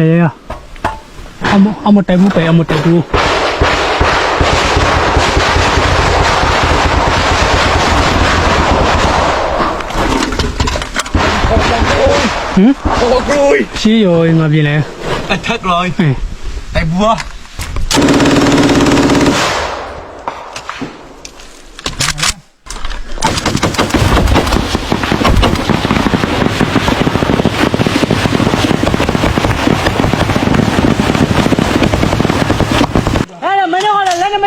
thế à ông ông một tay bút tay ông một tay bút Ừ? Ôi, Xí rồi, ngồi gì nè? À, thất rồi. Ừ. Tay vua.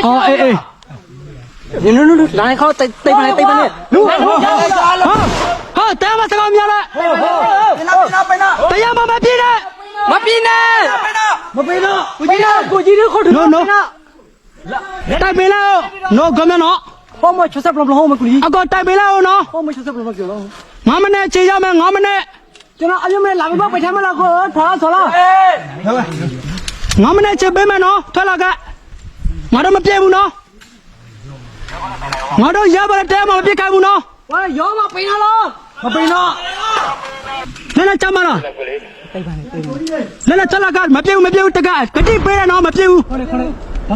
အော်အေးအေးနင်နင်လိုင်းခေါတိတ်တိတ်ပါလေတိတ်ပါလေလူဟာဟာတရားမစကားများလားဟုတ်ဟုတ်ပင်နာပင်နာပင်နာတရားမမပြင်းနဲ့မပြင်းနဲ့ပင်နာမပင်နာကိုကြီးတို့ကိုကြီးတို့ခေါ်တယ်နော်နော်တိုင်ပင်လာနော်ကမနော်ဟောမချစပ်ပလဟောမကူလီအကောတိုင်ပင်လာနော်ဟောမချစပ်ပလမကူလောငါမနဲ့ချေရမယ်ငါမနဲ့ကျွန်တော်အယုံမဲ့လာပြီးတော့ပထိုင်မလားခေါ်ထားဆော်လားငါမနဲ့ချေပေးမယ်နော်ထွက်လာကဲ ငါတို့မပြည့်ဘူးနော်ငါတို့ရပါတယ်တဲမှာမပြည့်ခိုင်းဘူးနော်ဘာရောမပိန်တော့မပိန်တော့လဲလဲချမလားလဲလဲချလာကမပြည့်ဘူးမပြည့်ဘူးတကကတိပေးတယ်နော်မပြည့်ဘူးခေါ်လေခေါ်လေ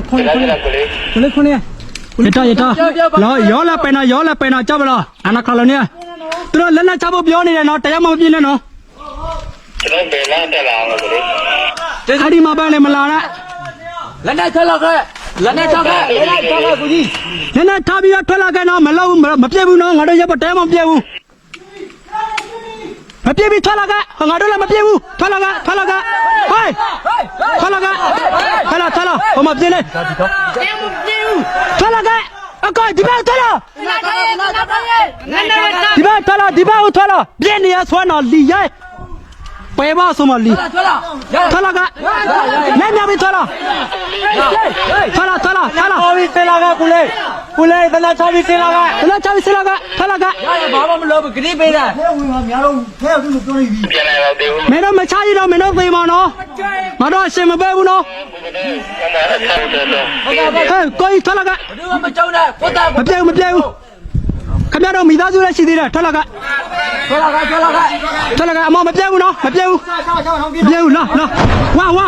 ခေါ်လေခေါ်လေခေါ်လေရတာရတာလောရောလာပိန်တော့ရောလာပိန်တော့ချမလားအနာခလုံးနေသူတို့လဲလဲချဖို့ပြောနေတယ်နော်တရားမပြည့်နဲ့နော်ကျွန်တော်ဘယ်လမ်းတက်လာအောင်လို့လေဒီခါဒီမှာပန်းလည်းမလာနဲ့လက်နဲ့ခက်လောက်ခဲ့ လက်နဲ့ထောက်ကလက်နဲ့ထောက်ကကိုကြီးလက်နဲ့ထားပြီးတော့ထွက်လာခဲ့တော့မလောက်မပြည့်ဘူးနော်ငါတို့ရပ်ပတဲမပြည့်ဘူးမပြည့်ပြီထွက်လာကငါတို့လည်းမပြည့်ဘူးထွက်လာကထွက်လာကဟိုင်းထွက်လာကထွက်လာထွက်လာဟိုမပြည့်နဲ့ထွက်လာကအကောဒီဘက်ထွက်လာဒီဘက်ထွက်လာဒီဘက်ထွက်လာပြင်းနေရဆွမ်းတော်လီရဲ ပဲပါဆိုမလီ 错了， ထွက်လာခဲ့လက်မြပြီးထွက်လာထွက်လာထွက်လာထွက်လာ 超比谁那个鼓励，鼓励咱那超比谁那个， ဘယ်နဲ့ချပြီးစလာကထွက်လာက 爸爸们老不给你背的， ပြန်လာတော့တေးဦး မင်းတို့မချရတော့မင်းတို့သိမှာနော်ငါတို့အရှင်မပဲဘူးနော် ကမ္ဘာဆက်တယ်တော့ ဟဲ့ကိုကြီးထွက်လာက 我们走的，我打 မပြေဘူးမပြေဘူး ခင်ဗျားတို့မိသားစုလည်းရှိသေးတယ်ထွက်လာကထွက်လာကထွက်လာကထွက်လာကအမောမပြဲဘူးနော်မပြဲဘူးမပြဲဘူးနော်နော်ဝါဝါ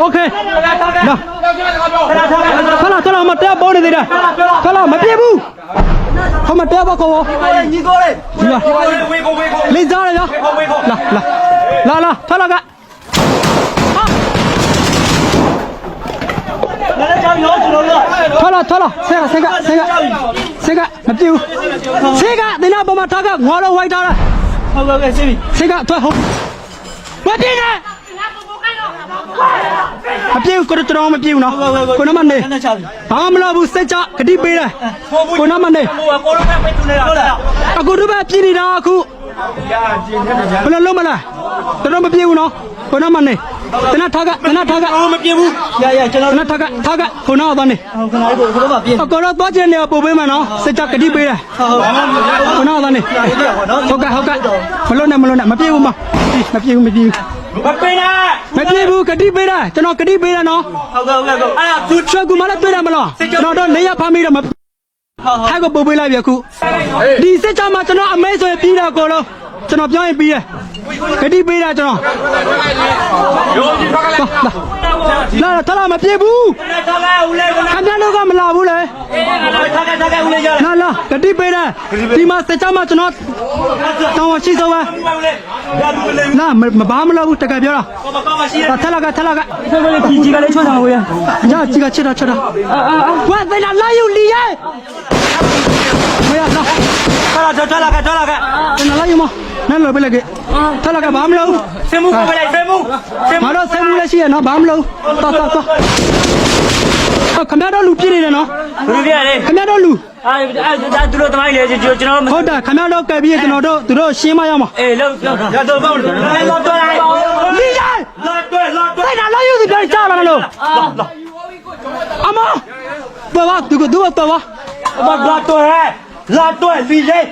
โอเคနော်ထွက်လာထွက်လာမတရားပေါင်းနေသေးတယ်ထွက်လာမပြဲဘူးဟောမတရားပါခေါ်ဟောညီကိုလေးလေးစားရရလာလာလာထွက်လာက ထွက်လာထွက်လာဆက်ကဆက်ကဆက်ကဆက်ကမပြေဘူးဆက်ကတင်းနာပေါ်မှာထားကငွားတော့ဝိုက်ထားတာဟုတ်ကဲ့ကဲစီပြီဆက်ကထွက်ဟုတ်မပြေနဲ့မပြေဘူးကိုတော်တော်မပြေဘူးနော်ကိုနမနေနဲ့ချပြီဘာမလာဘူးစက်ချဂတိပေးတယ်ကိုနမနေဟိုကကိုလုံးပဲပေးသူနေတာဟုတ်လားအခုတို့ပဲပြင်းနေတာအခုဘယ်လိုလုပ်မလဲတော်တော်မပြေဘူးနော်ကိုနမနေ တနထားကတနထားကမပြင်းဘူးရရကျွန်တတော်နထားကထားကခုနကတော့နေဟိုခဏလေးကိုကိုလုံးမပြင်းအကောတော့သွားချင်နေပို့ပေးမယ်နော်စက်ချဂတိပေးတယ်ဟုတ်ဟုတ်ခုနကတော့နေဟုတ်ကဲ့ဟုတ်ကဲ့မလို့နဲ့မလို့နဲ့မပြေဘူးမမပြေဘူးမပြေဘူးမပေးနဲ့မပြေဘူးဂတိပေးတယ်ကျွန်တော်ဂတိပေးတယ်နော်ဟုတ်ကဲ့ဟုတ်ကဲ့အဲ့ဒါသူချွတ်ကူမလည်းတွေ့တယ်မလားကျွန်တော်တို့နေရဖမ်းမိတော့မထိုက်ကိုပို့ပေးလိုက်ပြီအခုဒီစစ်ချမှာကျွန်တော်အမဲဆိုရင်ပြီးတာကိုလုံးကျွန်တော်ပြောရင်ပြီးတယ် ဂတိပေးတာကျွန်တော်လာလာထလာမပြေဘူးထားခဲ့ဦးလေးကခင်ဗျားတို့ကမလာဘူးလေထားခဲ့ထားခဲ့ဦးလေးရလာလာဂတိပေးတယ်ဒီမှာစစ်ချမှာကျွန်တော်တောင်းရှိဆုံးပါဦးလေးရသူလေးလာမဘာမလုပ်ဘူးတကယ်ပြောတာကောမကောမရှိရထလာကထလာကကြီးကြီးကလေးချွတ်တာဝေးရညာကြီးကချစ်တာချစ်တာဝါသနာလာယူလီရဲ့မရတော့ထားလာထားလာကထားလာကကျွန်တော်လိုက်ရမနဲ့လောပဲလေက ထလာကဘာမလုပ်စမှုကိုပဲလိုက်စမှုစမတော့ဆဲမှုလည်းရှိရနော်ဘာမလုပ်တော့တော့တော့ခမရတော့လူပြည့်နေတယ်နော်မှုပြရတယ်ခမရတော့လူအဲ့အဲ့သူတို့တမိုင်းလေကျွန်တော်ဟုတ်တာခမရတော့ကဲပြီးကျွန်တော်တို့သူတို့ရှင်းမရမှာအေးလောက်ရတော့ပေါ့လာတော့တော့လိုက်လီရဲ့လာတော့လာတော့တိုက်တာလာယူစီပြန်ချလာလို့အမဘာဘာသူကသူကတော့ဘာဘာလာတော့ဟဲ့ လာတော့လီလေး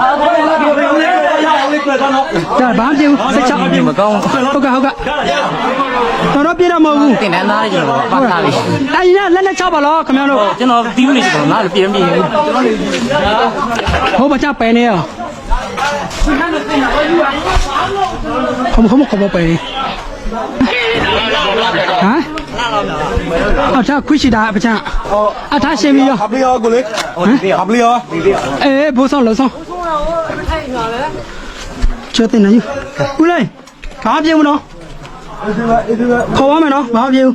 အားလည်းလာပြောဦးလေးရအောင်လေးပြောတော့ဒါဘာမှမပြေဘူးစိတ်ချမကောင်းဟုတ်ကဲ့ဟုတ်ကဲ့တော်တော့ပြေတော့မဟုတ်ဘူးတင်တန်းသားလေးကျွန်တော်ပတ်ထားလေးတိုင်နဲ့လက်နဲ့ချပါလားခင်ဗျားတို့ကျွန်တော်တီးမနေကျွန်တော်နားလည်းပြင်းပြင်းကျွန်တော်ဟိုဘာချပဲနေရခေါမခေါမခေါမပဲဟမ် အော်ထားခွရှိတာပချမ်းအထားရှင်ပြီရော Hấp đi ơi cô Lý Hấp đi ơi အေးဘိုးဆောင်လုံးဆောင်ချေတင်နေယူဦးလေးဘာပြေမနော်ခေါ်ပါမယ်နော်ဘာပြေဘူး